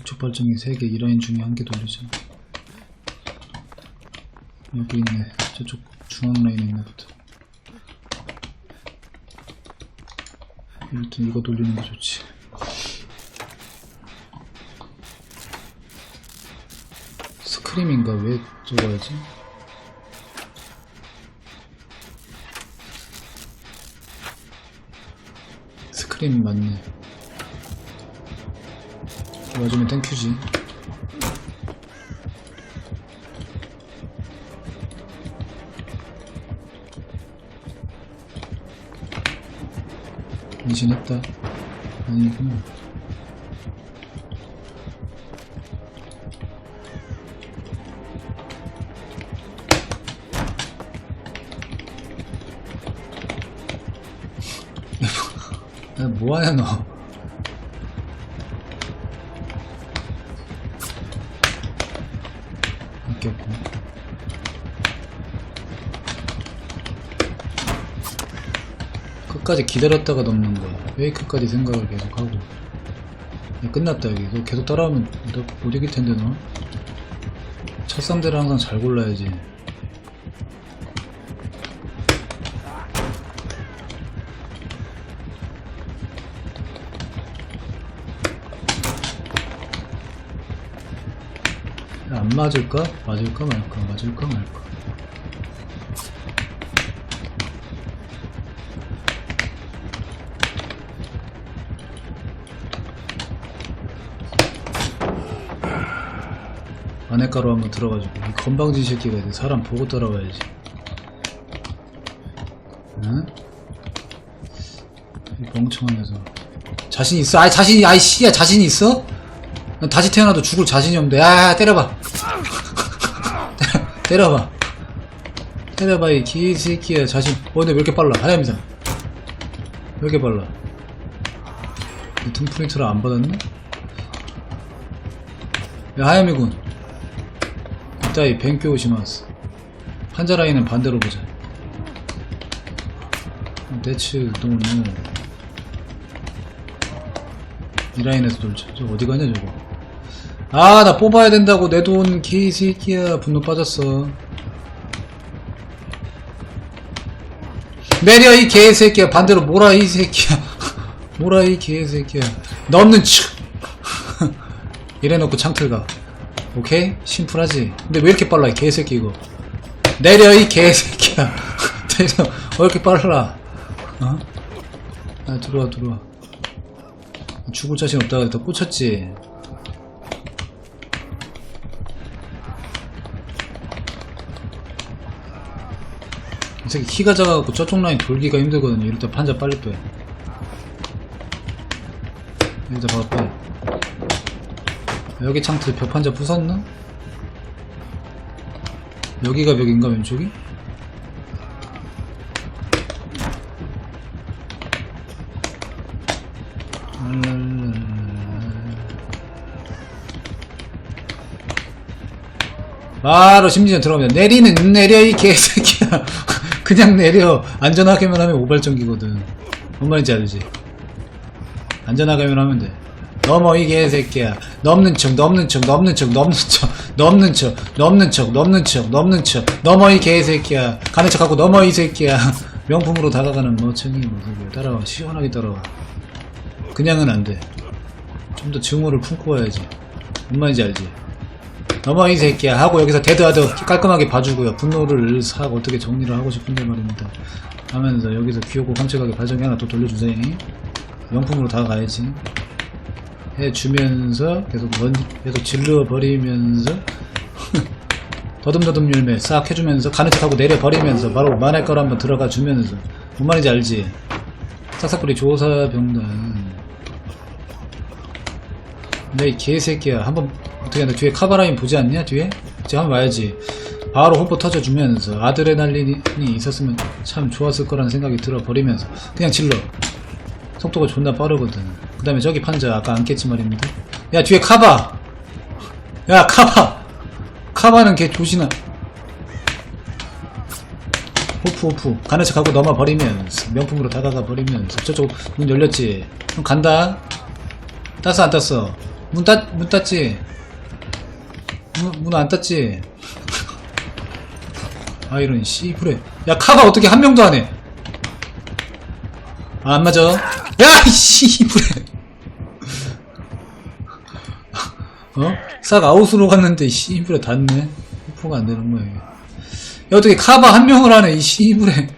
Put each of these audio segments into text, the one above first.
이쪽 발전기 3개 이 라인 중에 한 개 돌리자 여기 있네. 저쪽 중앙 라인에 있나 보다 일단 이거 돌리는 게 좋지. 스크림인가? 왜 적어야지? 스크림 맞네. 와주면 땡큐지 임신했다. 아니구나. 야, 뭐하냐 너 끝까지 기다렸다가 넘는 거야 왜 끝까지 생각을 계속 하고 야, 끝났다 여기 너 계속 따라하면 너못 이길 텐데 너 첫 상대를 항상 잘 골라야지 야, 안 맞을까? 맞을까 말까? 맞을까 말까? 안에가로 한번 들어가지고 이 건방진 새끼가 이제 사람 보고 따라와야지. 응? 이 멍청하면서 자신 있어? 아이 자신이 아이 씨야 자신 있어? 난 다시 태어나도 죽을 자신이 없는데. 야 때려봐. 때려봐. 때려봐 이 개새끼야. 자신 어 근데 왜 이렇게 빨라? 하야미상. 왜 이렇게 빨라? 등 프린트를 안 받았네? 야 하야미군 이따이 뱅교 오시마스. 판자 라인은 반대로 보자. 대츠 노노 이 라인에서 돌자. 저 어디 가냐 저거? 아 나 뽑아야 된다고 내 돈 개새끼야. 분노 빠졌어. 내려 이 개새끼야. 반대로 몰아 이 새끼야. 몰아 이 개새끼야. 넘는 척! 이래놓고 창틀 가 오케이? 심플하지? 근데 왜 이렇게 빨라 이 개새끼 이거? 내려 이 개새끼야. 내려. 왜 이렇게 빨라. 어? 아 들어와 들어와. 죽을 자신 없다가 그랬다 꽂혔지. 이 새끼 키가 작아갖고 저쪽 라인 돌기가 힘들거든요. 이럴 때 판자 빨리 빼. 일단 바로 빼 여기 창틀 벽 판자 부쉈나? 여기가 벽인가 왼쪽이? 바로 심지어 들어가면 내리는 내려 이 개새끼야 그냥 내려 안전하게만 하면 오발전기거든 뭔 말인지 알지? 안전하게만 하면 돼 넘어 이 개새끼야. 넘는 척 넘는 척 넘는 척 넘는 척 넘는 척 넘는 척 넘는 척 넘는 척. 넘어 이 개새끼야. 가는 척하고 넘어 이 새끼야. 명품으로 다가가는 멋쟁이 모습을 따라와. 시원하게 따라와. 그냥은 안돼. 좀 더 증오를 품고 와야지. 뭔 말인지 알지? 넘어 이 새끼야. 하고 여기서 데드하드 깔끔하게 봐주고요. 분노를 사고 어떻게 정리를 하고 싶은데 말입니다. 하면서 여기서 귀엽고 깜찍하게 발전기 하나 또 돌려주세요 명품으로 다가가야지 해주면서 계속 먼, 계속 질러버리면서 더듬더듬 열매 싹 해주면서 가는 척하고 내려버리면서 바로 만할 거로 한번 들어가 주면서. 뭔 말인지 알지? 싹싹뿌리 조사병단. 내 개새끼야 한번 어떻게 하나 뒤에 카바라인 보지 않냐 뒤에? 이제 한번 와야지. 바로 호포 터져주면서 아드레날린이 있었으면 참 좋았을 거라는 생각이 들어버리면서 그냥 질러. 속도가 존나 빠르거든 그 다음에 저기 판자 아까 안 깼지 말입니다. 야 뒤에 카바. 야 카바. 카바는 걔 조시나 호프 호프. 가는 척하고 넘어 버리면서 명품으로 다가가 버리면서 저쪽 문 열렸지. 그럼 간다. 땄어 안 땄어? 문 땄, 문 땄지? 문 안 땄지? 아 이런 씨부레. 야 카바 어떻게 한 명도 안해? 아, 안 맞아 야 이 씨부레. 어? 싹 아웃으로 갔는데 씨부레 닿네. 호프가 안 되는 거야 이게. 야 어떻게 카바 한 명을 하네 이 씨부레.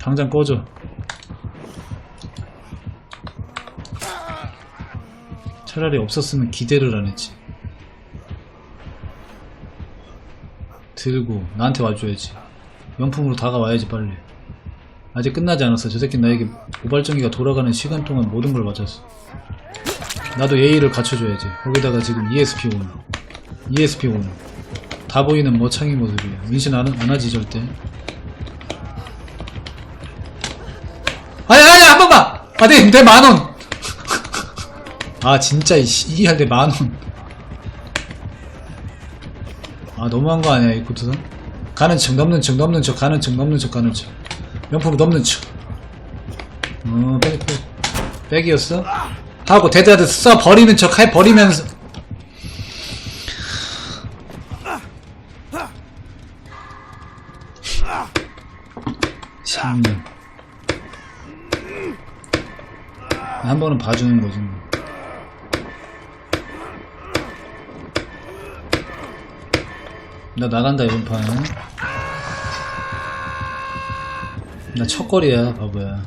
당장 꺼져. 차라리 없었으면 기대를 안 했지 들고 나한테 와줘야지. 명품으로 다가와야지 빨리. 아직 끝나지 않았어. 저 새끼 나에게 모발전기가 돌아가는 시간 동안 모든 걸 맞았어. 나도 예의를 갖춰줘야지. 거기다가 지금 ESP 오는 ESP 오는. 다 보이는 머창이 모습이야. 은신 안, 안 하지 절대. 아니 아니 한 번만! 아내 내 만원! 아 진짜 이할 때 만원 아 너무한 거 아니야 이 코트선 가는 척 넘는 척 넘는 척 가는 척 넘는 척 가는 척. 명품으로 넘는 척. 어, 백, 백, 백이었어? 하고 데드하드 써 버리는 척 해 버리면서. 참한 번은 봐주는 거지 뭐. 나 나간다 이번 판. 나 첫거리야 바보야.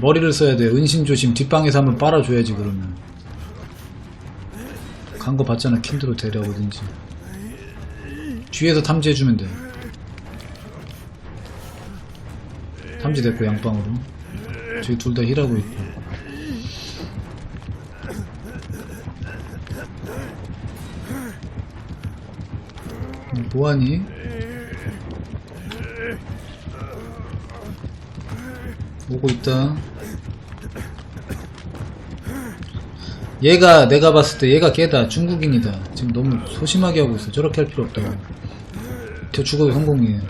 머리를 써야 돼. 은신조심 뒷방에서 한번 빨아줘야지 그러면. 간 거 봤잖아 킨드로 데려오든지. 뒤에서 탐지해주면 돼. 탐지 됐고 양방으로. 저기 둘 다 힐하고 있고. 뭐하니? 오고 있다. 얘가 내가 봤을 때 얘가 걔다 중국인이다. 지금 너무 소심하게 하고 있어. 저렇게 할 필요 없다고. 저 죽어도 성공이에요.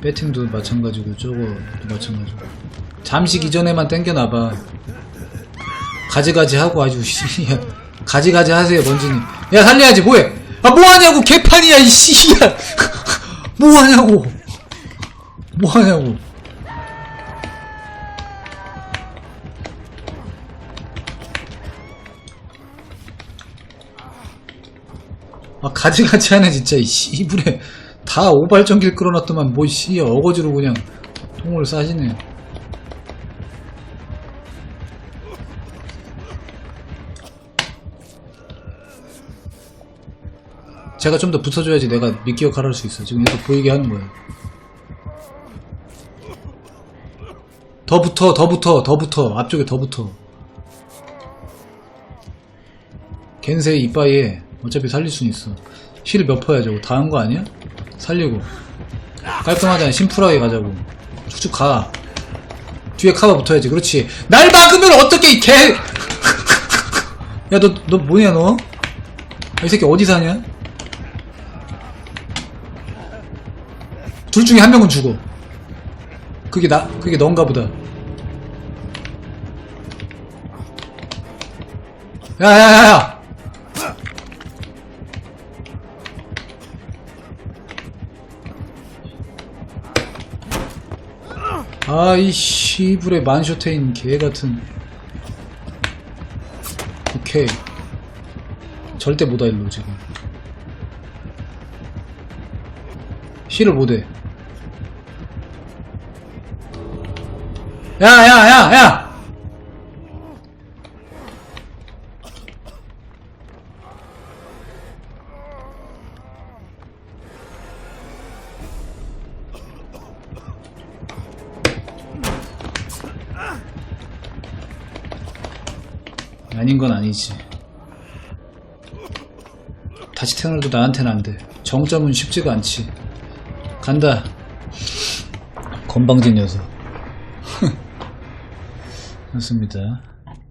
배팅도 마찬가지고 저거도 마찬가지고. 잠시 이전에만 땡겨놔봐. 가지가지 하고 아주 가지가지 하세요 먼지님. 야 살려야지 뭐해? 아 뭐하냐고 개판이야 이 씨야. 뭐하냐고. 뭐하냐고. 아 가지가지 하네 진짜 이 씨부레 다 오발전기를 끌어놨더만 뭐씨 어거지로 그냥 통을 싸시네 제가 좀 더 붙어줘야지 내가 미끼 역할을 할 수 있어. 지금 계속 보이게 하는 거예요. 더 붙어 더 붙어 더 붙어. 앞쪽에 더 붙어. 겐세 이빠이에 어차피 살릴 수는 있어. 힐몇 퍼야 저거? 다한 거 아니야? 살리고. 깔끔하잖아. 심플하게 가자고. 쭉쭉 가. 뒤에 카바 붙어야지. 그렇지. 날 막으면 어떻게 이 개! 야너너 뭐냐 너? 이 새끼 어디 사냐? 둘 중에 한 명은 죽어. 그게 나 그게 넌가 보다. 야야야야! 아이 씨불의 만쇼테인 개같은. 오케이. 절대 못와 일로 지금. 힐을 못해 야야 야 야! 아닌 건 아니지. 다시 태어나도 나한테는 안돼. 정점은 쉽지가 않지. 간다. 건방진 녀석. 좋습니다.